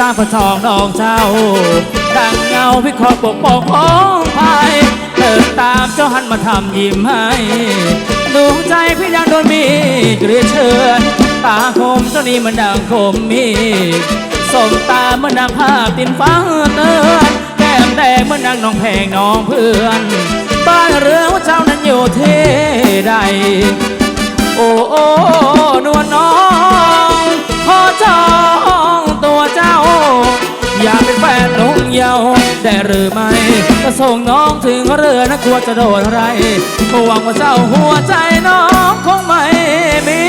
ตาพระทองน้องเจ้า ดังเงาพี่คอปกป้องของภัยเดินตามเจ้าหันมาทำยิ้มให้ดวงใจพี่ยังโดนมีกลีเชิญตาคมเจ้านี้มันดังคมมีสมตาเหมันดังภาพตินฟ้าเตือนแก้มแดงเหมันดังน้องแพงน้องเพื่อนบ้านเรือนว่าเจ้านั้นอยู่ที่ใด โอ้โอ้นวลน้องขอจอ ได้หรือไม่ก็ส่งน้องถึงเรือนะกลัวจะโดนอะไรหวังว่าเจ้าหัวใจน้องคงไม่มี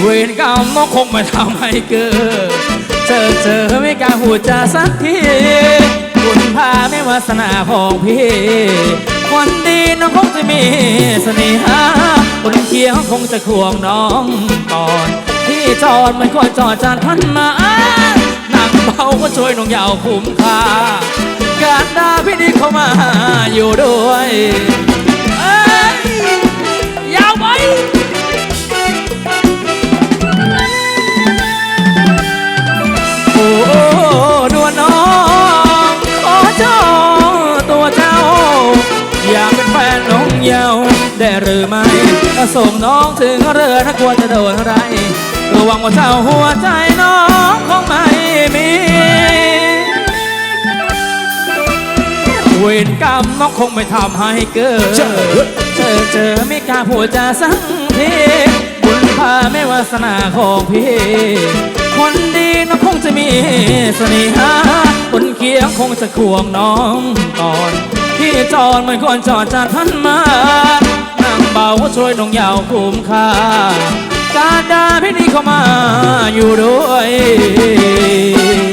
เวรกรรมน้องคงไม่ทำให้เกิดเจอเจอไม่กล้าหูจาสักทีคุณพาไม่วาสนาของพี่คนดีน้องคงจะมีเสน่หาคนเคียงคงจะควงน้องก่อนที่จอดมันคอยจอดจานพันมา เบาก็ช่วยน้องยาวคุ้มค่าการด่าพี่ดีเข้ามาอยู่ด้วยเอ้ยยาวไป โอ้นวลน้องขอจองตัวเจ้า อยากเป็นแฟนน้องยาวได้หรือไม่ก็ส่งน้องถึงเรือถ้ากลัวจะโดนอะไรระวังว่าเจ้าหัวใจน้องคง ม่มีเวรกรรมน้องคงไม่ทำให้เกิด เจอเจอไม่กล้าพูดจาสักทีบุญพาไม่วาสนาของพี่ คนดีน้องคงจะมีเสน่หาคนเคียงคงจะควงน้องก่อนที่จอดมันควรจอดจานพันมานั่งเบาว่าช่วยน้องยาวคุ้มค่า การดาพี่นี่เข้ามาอยู่ด้วย